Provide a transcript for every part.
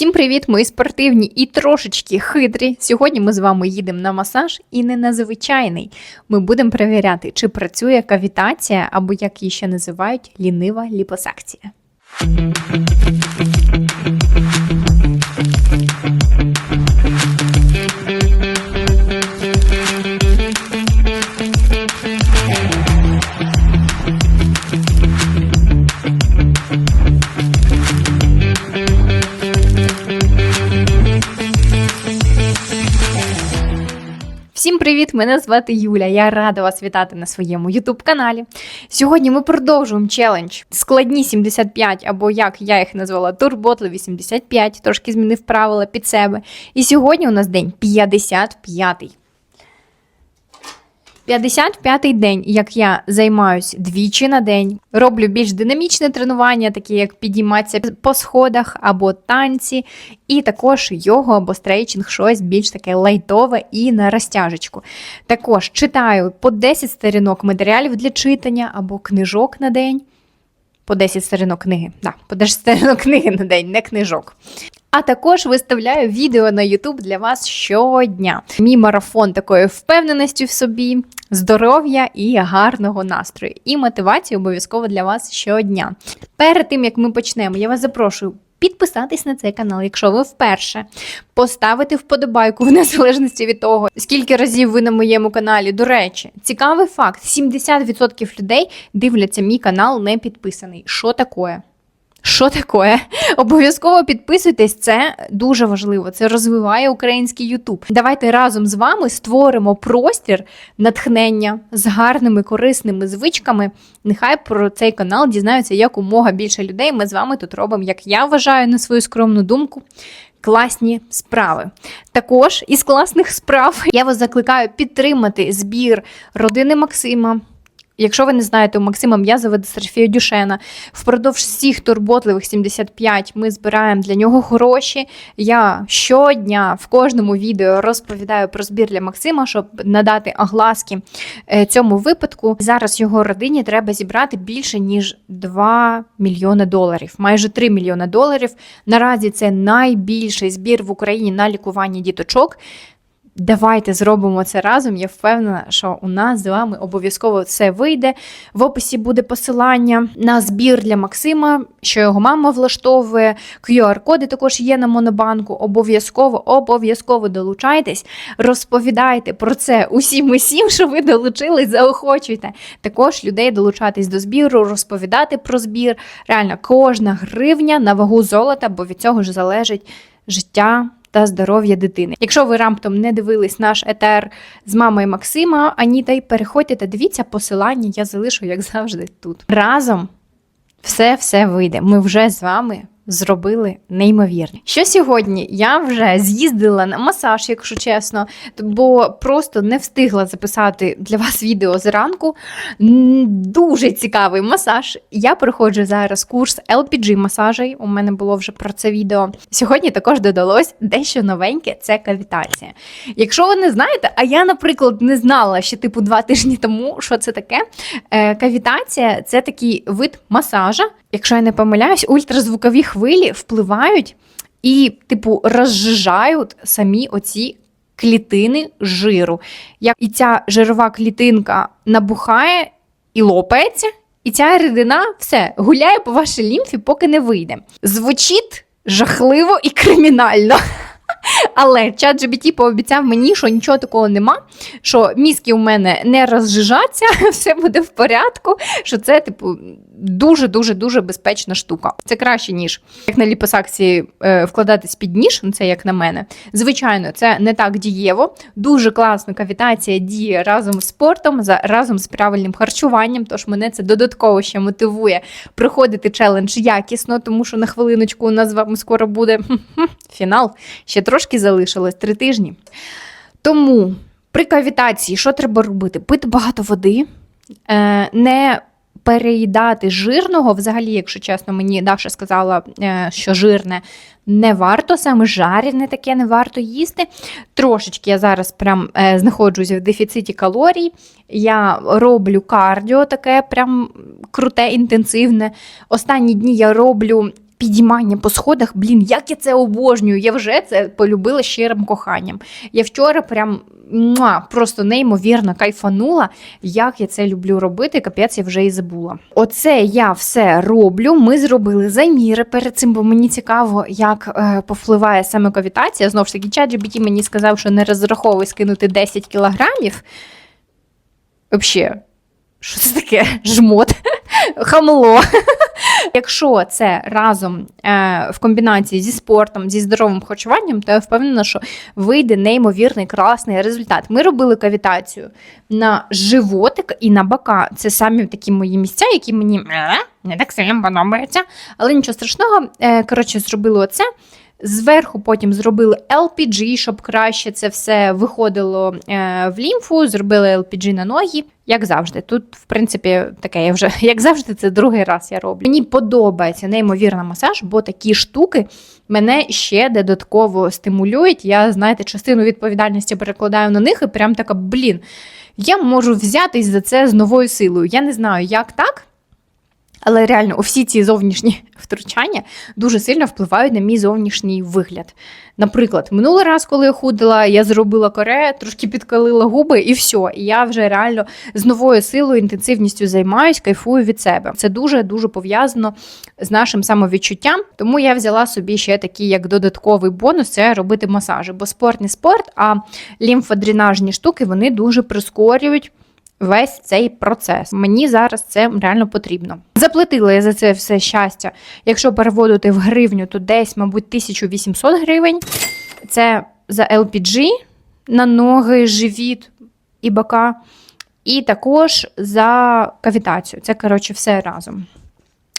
Всім привіт, ми спортивні і трошечки хитрі. Сьогодні ми з вами їдемо на масаж і не на звичайний. Ми будемо перевіряти, чи працює кавітація або як її ще називають лінива ліпосакція. Всім привіт! Мене звати Юля. Я рада вас вітати на своєму youtube каналі. Сьогодні ми продовжуємо челендж складні 75, або як я їх назвала, турботливі 75, трошки змінив правила під себе. І сьогодні у нас день 55. 55-й день, як я займаюсь двічі на день, роблю більш динамічне тренування, такі як підійматися по сходах або танці, і також йогу або стрейчинг, щось більш таке лайтове і на розтяжечку. Також читаю по 10 сторінок матеріалів для читання або книжок на день. По 10 сторінок книги. Да, по 10 сторінок книги на день, не книжок. А також виставляю відео на YouTube для вас щодня. Мій марафон такої впевненості в собі, здоров'я і гарного настрою. І мотивації обов'язково для вас щодня. Перед тим як ми почнемо, я вас запрошую. Підписатись на цей канал, якщо ви вперше, поставити вподобайку в незалежності від того, скільки разів ви на моєму каналі. До речі, цікавий факт: 70% людей дивляться мій канал не підписаний. Що таке? Що таке? Обов'язково підписуйтесь, це дуже важливо. Це розвиває український Ютуб. Давайте разом з вами створимо простір натхнення з гарними корисними звичками. Нехай про цей канал дізнаються якомога більше людей. Ми з вами тут робимо, як я вважаю, на свою скромну думку. Класні справи. Також із класних справ я вас закликаю підтримати збір родини Максима. Якщо ви не знаєте, у Максима М'язова дистрофія Дюшена впродовж всіх турботливих 75 ми збираємо для нього гроші. Я щодня в кожному відео розповідаю про збір для Максима, щоб надати огласки е, цьому випадку. Зараз його родині треба зібрати більше ніж 2 мільйони доларів, майже 3 мільйони доларів. Наразі це найбільший збір в Україні на лікування діточок. Давайте зробимо це разом. Я впевнена, що у нас з вами обов'язково все вийде. В описі буде посилання на збір для Максима, що його мама влаштовує. QR-коди також є на Монобанку. Обов'язково, обов'язково долучайтесь, розповідайте про це усім усім, що ви долучились, заохочуйте. Також людей долучатись до збіру, розповідати про збір. Реально, кожна гривня на вагу золота, бо від цього ж залежить життя та здоров'я дитини. Якщо ви раптом не дивились наш етер з мамою Максима, Аніта, й переходьте та дивіться посилання, я залишу, як завжди, тут. Разом все-все вийде. Ми вже з вами. Зробили неймовірне. Що сьогодні я вже з'їздила на масаж, якщо чесно, бо просто не встигла записати для вас відео зранку. Дуже цікавий масаж. Я проходжу зараз курс LPG масажей. У мене було вже про це відео. Сьогодні також додалось дещо новеньке це кавітація. Якщо ви не знаєте, а я, наприклад, не знала ще типу два тижні тому, що це таке. Е, Кавітація це такий вид масажа. Якщо я не помиляюсь, ультразвукові хвилі впливають і, типу, розжижають самі оці клітини жиру. Як і ця жирова клітинка набухає і лопається, і ця рідина все гуляє по вашій лімфі, поки не вийде. Звучить жахливо і кримінально. Але ChatGPT пообіцяв мені, що нічого такого нема, що мізки у мене не розжижаться, все буде в порядку. Що це, типу, дуже дуже безпечна штука. Це краще, ніж як на ліпосакції е, вкладатись під ніж, ну, це як на мене. Звичайно, це не так дієво. Дуже класно кавітація діє разом з спортом, разом з правильним харчуванням. Тож мене це додатково ще мотивує проходити челендж якісно, тому що на хвилиночку у нас з вами скоро буде фінал. Ще трошки залишилось три тижні. Тому при кавітації що треба робити? Пити багато води, е, не переїдати жирного. Взагалі, якщо чесно, мені Даша сказала, е, що жирне не варто, саме жарене таке не варто їсти. Трошечки я зараз прям е, знаходжуся в дефіциті калорій. Я роблю кардіо таке прям круте, інтенсивне. Останні дні я роблю підіймання по сходах, блін, як я це обожнюю. Я вже це полюбила щирим коханням. Я вчора прям муа, просто неймовірно кайфанула, як я це люблю робити. Капець, я вже і забула. Оце я все роблю. Ми зробили заміри перед цим, бо мені цікаво, як е, повпливає саме кавітація. Знову ж таки, чат мені сказав, що не розраховуй скинути 10 кілограмів. Взагалі, що це таке? Жмот, хамло. Якщо це разом е, в комбінації зі спортом, зі здоровим харчуванням, то я впевнена, що вийде неймовірний класний результат. Ми робили кавітацію на животик і на бока. Це самі такі мої місця, які мені е, не так сильно подобаються. Але нічого страшного. Е, коротше, зробили оце. Зверху потім зробили LPG, щоб краще це все виходило е, в лімфу, зробили LPG на ноги, як завжди. Тут, в принципі, таке я вже, як завжди, це другий раз я роблю. Мені подобається неймовірно масаж, бо такі штуки мене ще додатково стимулюють. Я, знаєте, частину відповідальності перекладаю на них і прям така, блін, я можу взятись за це з новою силою. Я не знаю, як так. Але реально, всі ці зовнішні втручання дуже сильно впливають на мій зовнішній вигляд. Наприклад, минулий раз, коли я худила, я зробила коре, трошки підкалила губи, і все. І я вже реально з новою силою, інтенсивністю займаюсь, кайфую від себе. Це дуже дуже пов'язано з нашим самовідчуттям. Тому я взяла собі ще такий як додатковий бонус це робити масажі. Бо спорт не спорт, а лімфодренажні штуки вони дуже прискорюють весь цей процес. Мені зараз це реально потрібно. Заплатила я за це все щастя. Якщо переводити в гривню, то десь, мабуть, 1800 гривень. Це за LPG на ноги, живіт і бока. І також за кавітацію. Це, коротше, все разом.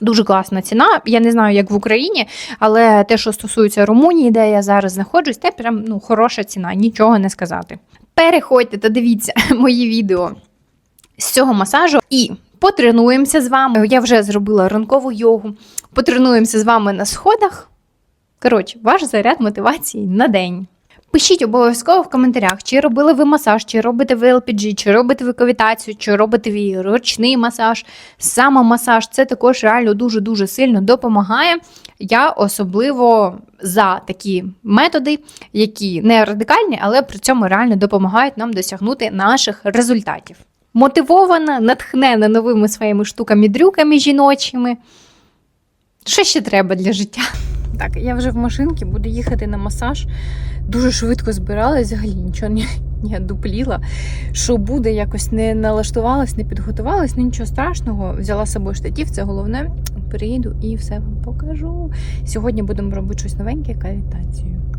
Дуже класна ціна. Я не знаю, як в Україні, але те, що стосується Румунії, де я зараз знаходжусь, це прям ну, хороша ціна, нічого не сказати. Переходьте та дивіться мої відео з цього масажу і потренуємося з вами. Я вже зробила ранкову йогу. Потренуємося з вами на сходах. Коротше, ваш заряд мотивації на день. Пишіть обов'язково в коментарях, чи робили ви масаж, чи робите ви LPG, чи робите ви кавітацію, чи робите ви ручний масаж, самомасаж. Це також реально дуже-дуже сильно допомагає. Я особливо за такі методи, які не радикальні, але при цьому реально допомагають нам досягнути наших результатів. Мотивована, натхнена новими своїми штуками-дрюками жіночими. Що ще треба для життя? Так, я вже в машинці буду їхати на масаж. Дуже швидко збиралась, взагалі нічого не, не дупліла. Що буде, якось не налаштувалась, не підготувалась, ну нічого страшного. Взяла з собою штатів, це головне. Приїду і все вам покажу. Сьогодні будемо робити щось новеньке, кавітацію.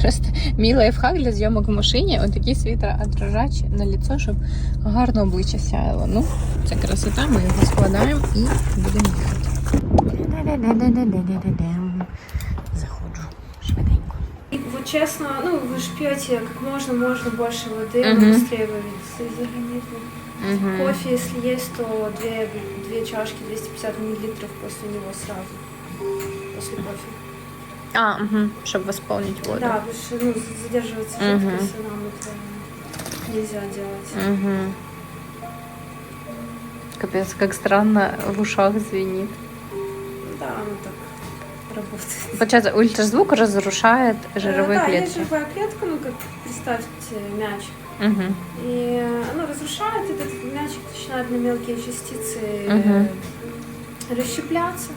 Просто мій лайфхак для зйомок в машині, отакі світроотражачі на лицо, щоб гарно обличчя сяяло. Ну, це красота, ми його складаємо і будемо їхати. Заходжу швиденько. И вот честно, ну вы же пьете как можно, можно больше воды, Мгм. вы быстрее выведется из организма. Кофе, если есть, то две, две чашки 250 миллилитров после него сразу. После кофе. А, угу, щоб восполнить воду. Да, потому что ну, задерживается Мгм. жидкость, и нам это нельзя делать. Угу. Капец, как странно в ушах звенит. Да, оно так работает. Получается, ультразвук разрушает жировые Э, да, есть клетки. живая клетка, ну как представьте мяч. Угу. И оно разрушает, этот мячик начинает на мелкие частицы э, расщепляться,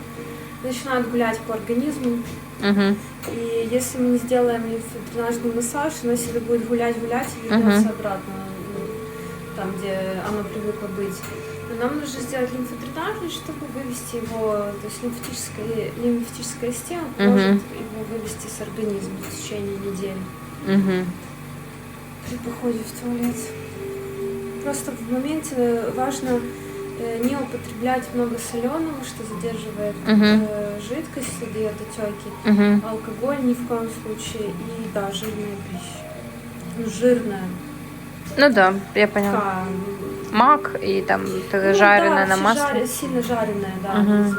начинает гулять по организму. Угу. И если мы не сделаем лимфодренажный массаж, оно себе будет гулять-гулять и вернется обратно ну, там, где оно привыкло быть. Но нам нужно сделать лимфодренажный, чтобы вывести его, то есть лимфатическая, лимфатическая система Мгм. может его вывести с организма в течение недели Угу. при походе в туалет. Просто в моменте важно не употреблять много соленого, что задерживает э, жидкость, что дает отеки. Угу. Алкоголь ни в коем случае. И да, жирная пища. Ну, жирная. Ну да, я поняла. Такая, Мак и там ну, жареное да, на масле. жаре- сильно жареная, да, нельзя.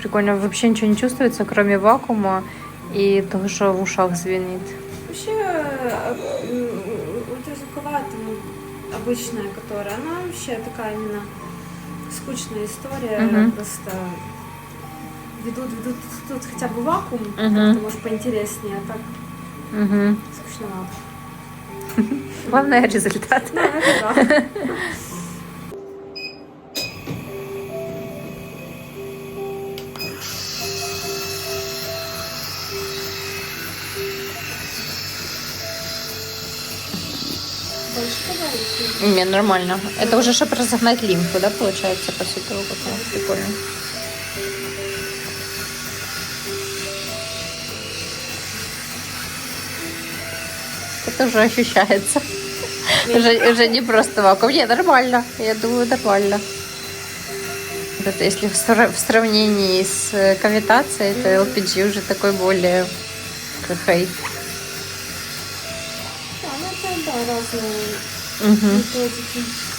Прикольно, вообще ничего не чувствуется, кроме вакуума и того, что в ушах звенит. Вообще, э, э, ультразвуковая там обычная, которая, она вообще такая именно скучная история. Мгм. Просто ведут, ведут тут хотя бы вакуум, Мгм. как-то, может, поинтереснее, а так Угу. скучновато. Главное результат. Ну, это да. Не, нормально. Это уже чтобы разогнать лимфу, да, получается, после того, как она прикольно. Это уже ощущается. Уже, уже не просто вакуум. Не, нормально. Я думаю, нормально. Вот Это если в сра- в сравнении с э, кавитацией, то LPG уже такой более хай. Да, ну это да, разные 嗯哼。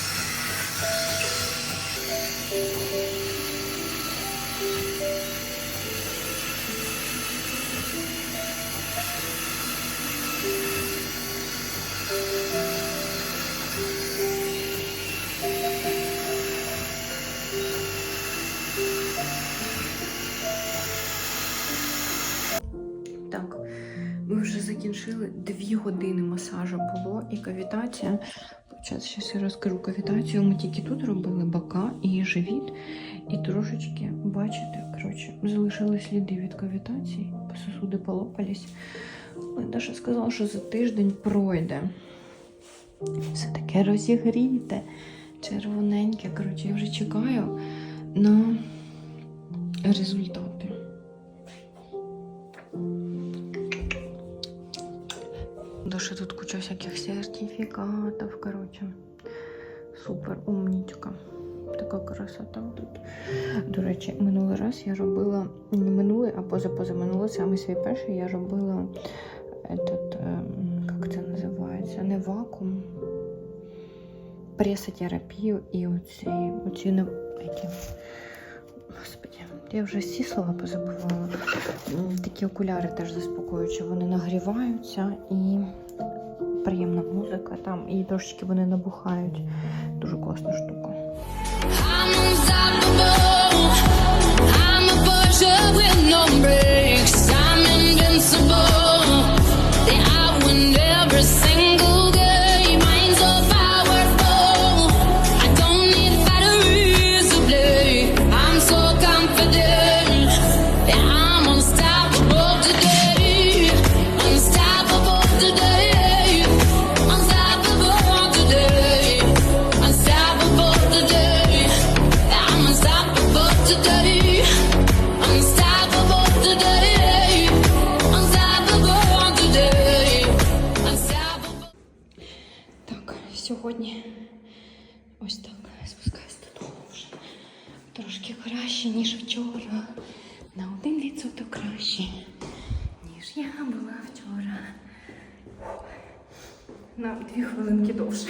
Закінчили. Дві години масажу було і кавітація. Зараз я розкажу кавітацію. Ми тільки тут робили бока і живіт. І трошечки, бачите, коротше, залишили сліди від кавітації, сосуди полопались. Даша сказала, що за тиждень пройде. Все таке розігріте, червоненьке. Коротше, я вже чекаю на результати. Даже тут куча всяких сертификатов, короче. Супер умнічка. Така красота тут. До речі, минулий раз я робила не минулий, а позапозаминулий, саме свій перший я робила этот, ем, як це називається? Не вакуум. Пресотерапію і оці, оці не які. Господи, я вже всі слова позабувала. Такі окуляри теж заспокоюючі. Вони нагріваються і приємна музика там, і трошечки вони набухають. Дуже класна штука. I'm краще, ніж вчора. На один відсоток краще, ніж я була вчора. На дві хвилинки довше.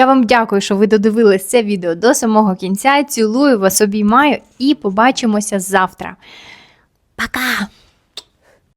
Я вам дякую, що ви додивились це відео до самого кінця. Цілую вас, обіймаю і побачимося завтра. Пока!